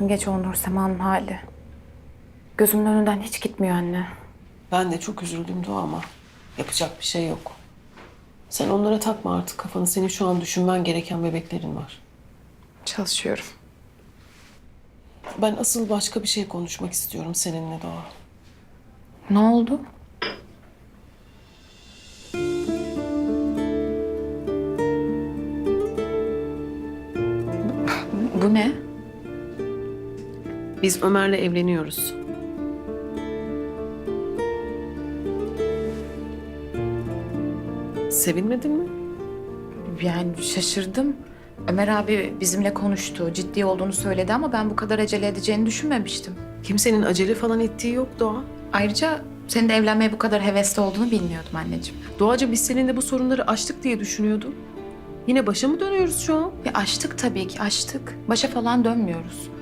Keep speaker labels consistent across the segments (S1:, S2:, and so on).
S1: Dün gece Onur Sema'nın hali. Gözümün önünden hiç gitmiyor anne.
S2: Ben de çok üzüldüm Doğa ama yapacak bir şey yok. Sen onlara takma artık kafanı. Senin şu an düşünmen gereken bebeklerin var.
S1: Çalışıyorum.
S2: Ben asıl başka bir şey konuşmak istiyorum seninle Doğa.
S1: Ne oldu?
S2: Biz Ömer'le evleniyoruz. Sevinmedin mi?
S1: Yani şaşırdım. Ömer abi bizimle konuştu. Ciddi olduğunu söyledi ama ben bu kadar acele edeceğini düşünmemiştim.
S2: Kimsenin acele falan ettiği yok Doğa.
S1: Ayrıca senin de evlenmeye bu kadar hevesli olduğunu bilmiyordum anneciğim.
S2: Doğacı biz seninle bu sorunları aştık diye düşünüyordum. Yine başa mı dönüyoruz şu an?
S1: Ve açtık tabii ki açtık. Başa falan dönmüyoruz.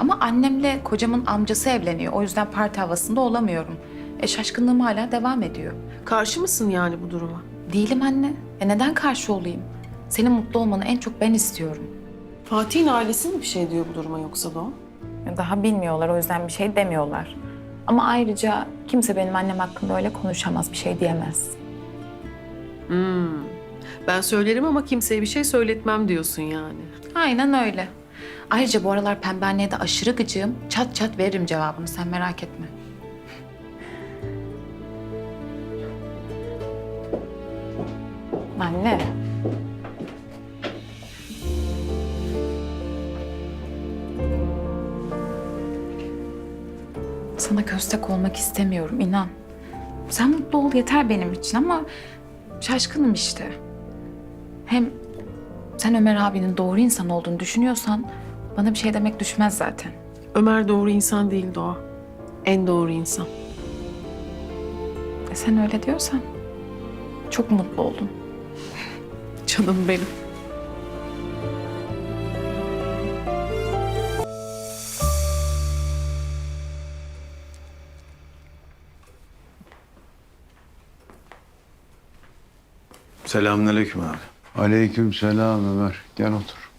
S1: Ama annemle kocamın amcası evleniyor. O yüzden parti havasında olamıyorum. E şaşkınlığım hala devam ediyor.
S2: Karşı mısın yani bu duruma?
S1: Değilim anne. E neden karşı olayım? Senin mutlu olmanı en çok ben istiyorum.
S2: Fatih'in ailesi mi bir şey diyor bu duruma yoksa Doğa?
S1: Daha bilmiyorlar o yüzden bir şey demiyorlar. Ama ayrıca kimse benim annem hakkında öyle konuşamaz, bir şey diyemez.
S2: Hmm. Ben söylerim ama kimseye bir şey söyletmem diyorsun yani.
S1: Aynen öyle. Ayrıca bu aralar pembe anneye de aşırı gıcığım. Çat çat veririm cevabını sen merak etme. Anne. Sana köstek olmak istemiyorum inan. Sen mutlu ol yeter benim için ama şaşkınım işte. Hem sen Ömer abinin doğru insan olduğunu düşünüyorsan bana bir şey demek düşmez zaten.
S2: Ömer doğru insan değil Doğa. En doğru insan.
S1: E sen öyle diyorsan çok mutlu oldum.
S2: Canım benim.
S3: Selamünaleyküm abi.
S4: Aleyküm selam Ömer. Gel otur.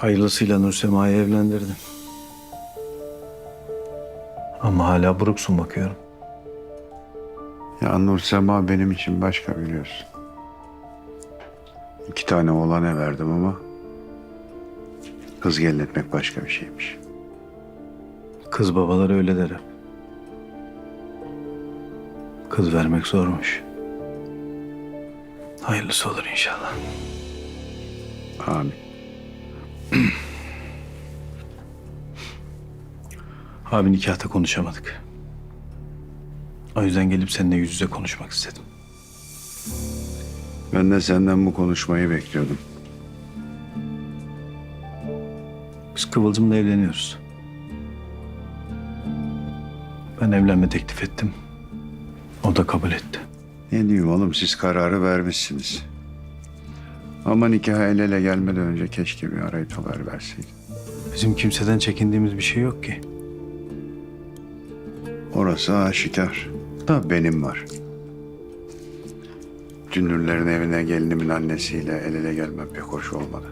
S3: Hayırlısıyla Nursema'yı evlendirdin. Ama hala buruksun bakıyorum.
S4: Ya Nur Sema benim için başka biliyorsun. İki tane oğlan verdim ama kız gelin etmek başka bir şeymiş.
S3: Kız babaları öyle der hep. Kız vermek zormuş. Hayırlısı olur inşallah.
S4: Amin.
S3: Abi nikahta konuşamadık. O yüzden gelip seninle yüz yüze konuşmak istedim.
S4: Ben de senden bu konuşmayı bekliyordum.
S3: Biz Kıvılcım'la evleniyoruz. Ben evlenme teklif ettim. O da kabul etti.
S4: Ne diyeyim oğlum siz kararı vermişsiniz. Ama nikaha el ele gelmeden önce keşke bir arayıp haber verseydin.
S3: Bizim kimseden çekindiğimiz bir şey yok ki.
S4: Orası aşikar. Da benim var. Cündürlerin evine gelinimin annesiyle el ele gelmem pek hoş olmadı.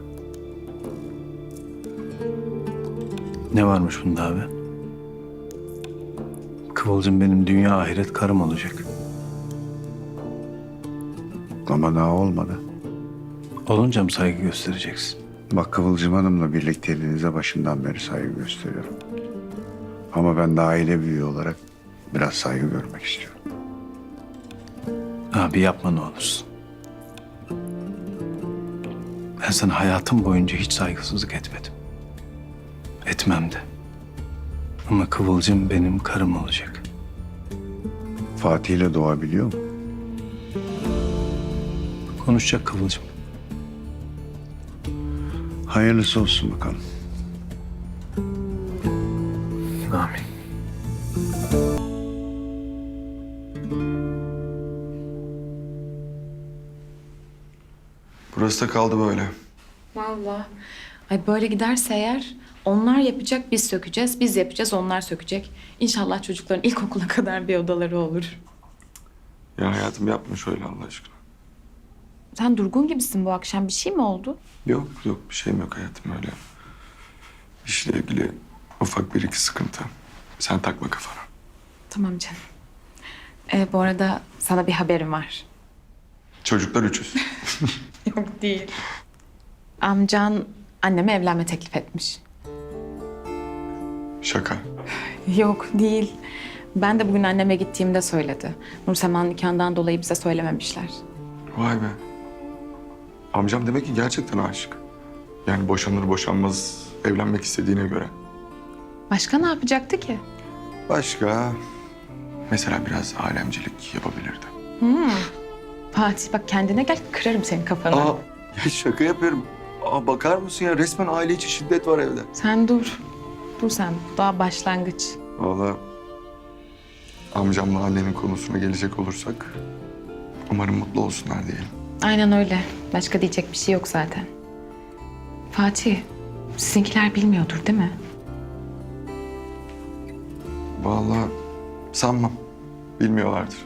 S3: Ne varmış bunda abi? Kıvılcım benim dünya ahiret karım olacak.
S4: Ama daha olmadı.
S3: Olunca mı saygı göstereceksin?
S4: Bak Kıvılcım Hanım'la birlikteliğinize başından beri saygı gösteriyorum. Ama ben de aile büyüğü olarak biraz saygı görmek istiyorum.
S3: Abi yapma ne olursun. Ben sana hayatım boyunca hiç saygısızlık etmedim. Etmem de. Ama Kıvılcım benim karım olacak.
S4: Fatih ile doğabiliyor mu?
S3: Konuşacak Kıvılcım.
S4: Hayırlısı olsun bakalım.
S3: Amin.
S5: Burası da kaldı böyle.
S1: Vallahi Ay böyle giderse eğer onlar yapacak biz sökeceğiz. Biz yapacağız onlar sökecek. İnşallah çocukların ilkokula kadar bir odaları olur.
S5: Ya hayatım yapma şöyle Allah aşkına.
S1: Sen durgun gibisin bu akşam. Bir şey mi oldu?
S5: Yok yok bir şeyim yok hayatım öyle. İşle ilgili ufak bir iki sıkıntı. Sen takma kafana.
S1: Tamam canım. Ee, bu arada sana bir haberim var.
S5: Çocuklar üçüz.
S1: Yok değil. Amcan anneme evlenme teklif etmiş.
S5: Şaka.
S1: Yok değil. Ben de bugün anneme gittiğimde söyledi. Nursema'nın nikahından dolayı bize söylememişler.
S5: Vay be. Amcam demek ki gerçekten aşık. Yani boşanır boşanmaz evlenmek istediğine göre.
S1: Başka ne yapacaktı ki?
S5: Başka? Mesela biraz alemcilik yapabilirdi.
S1: Fatih bak kendine gel kırarım senin kafanı.
S5: Aa, ya şaka yapıyorum. Aa, bakar mısın ya resmen aile içi şiddet var evde.
S1: Sen dur. Dur sen. Daha başlangıç.
S5: Vallahi amcamla annenin konusuna gelecek olursak umarım mutlu olsunlar diyelim.
S1: Aynen öyle. Başka diyecek bir şey yok zaten. Fatih, sizinkiler bilmiyordur değil mi?
S5: Vallahi sanmam. Bilmiyorlardır.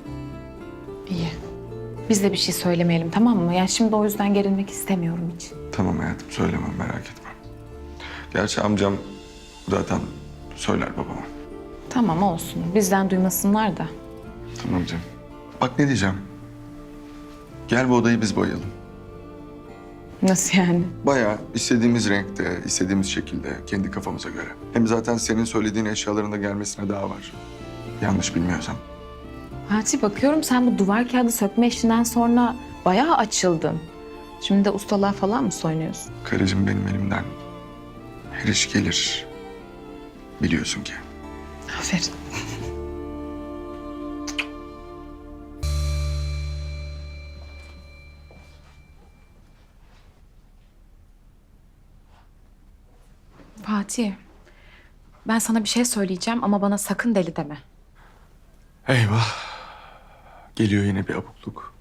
S1: İyi. Biz de bir şey söylemeyelim tamam mı? Yani şimdi o yüzden gerilmek istemiyorum hiç.
S5: Tamam hayatım söylemem merak etme. Gerçi amcam zaten söyler babama.
S1: Tamam olsun. Bizden duymasınlar da.
S5: Tamam canım. Bak ne diyeceğim. Gel bu odayı biz boyayalım.
S1: Nasıl yani?
S5: Bayağı istediğimiz renkte, istediğimiz şekilde, kendi kafamıza göre. Hem zaten senin söylediğin eşyaların da gelmesine daha var. Yanlış bilmiyorsam.
S1: Fatih bakıyorum sen bu duvar kağıdı sökme işinden sonra bayağı açıldın. Şimdi de ustalığa falan mı soyunuyorsun?
S5: Karıcığım benim elimden her iş gelir. Biliyorsun ki.
S1: Aferin. Fatih, ben sana bir şey söyleyeceğim ama bana sakın deli deme.
S5: Eyvah. Geliyor yine bir abukluk.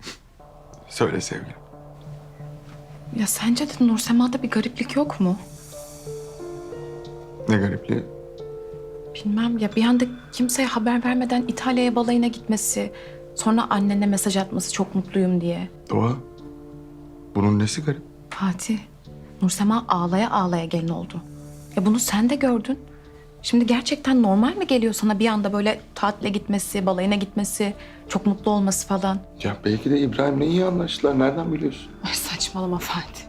S5: Söyle sevgilim.
S1: Ya sence de Nursema'da bir gariplik yok mu?
S5: Ne garipliği.
S1: Bilmem ya bir anda kimseye haber vermeden İtalya'ya balayına gitmesi, sonra annene mesaj atması çok mutluyum diye.
S5: Doğa. Bunun nesi garip?
S1: Fatih, Nursema ağlaya ağlaya gelin oldu. Ya bunu sen de gördün. Şimdi gerçekten normal mi geliyor sana bir anda böyle tatile gitmesi, balayına gitmesi, çok mutlu olması falan?
S5: Ya belki de İbrahim'le iyi anlaştılar. Nereden biliyorsun?
S1: Ay saçmalama Fatih.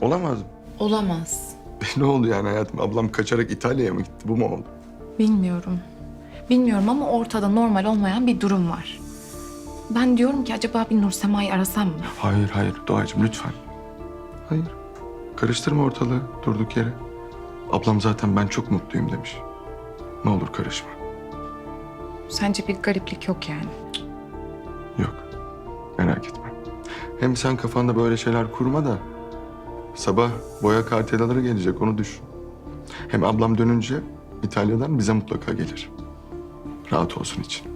S5: Olamaz mı?
S1: Olamaz.
S5: ne oldu yani hayatım? Ablam kaçarak İtalya'ya mı gitti? Bu mu oldu?
S1: Bilmiyorum. Bilmiyorum ama ortada normal olmayan bir durum var. Ben diyorum ki acaba bir Nursema'yı arasam mı?
S5: Hayır hayır Doğacığım lütfen. Hayır. Karıştırma ortalığı durduk yere. Ablam zaten ben çok mutluyum demiş. Ne olur karışma.
S1: Sence bir gariplik yok yani.
S5: Yok. Merak etme. Hem sen kafanda böyle şeyler kurma da sabah boya kartelaları gelecek onu düşün. Hem ablam dönünce İtalya'dan bize mutlaka gelir. Rahat olsun için.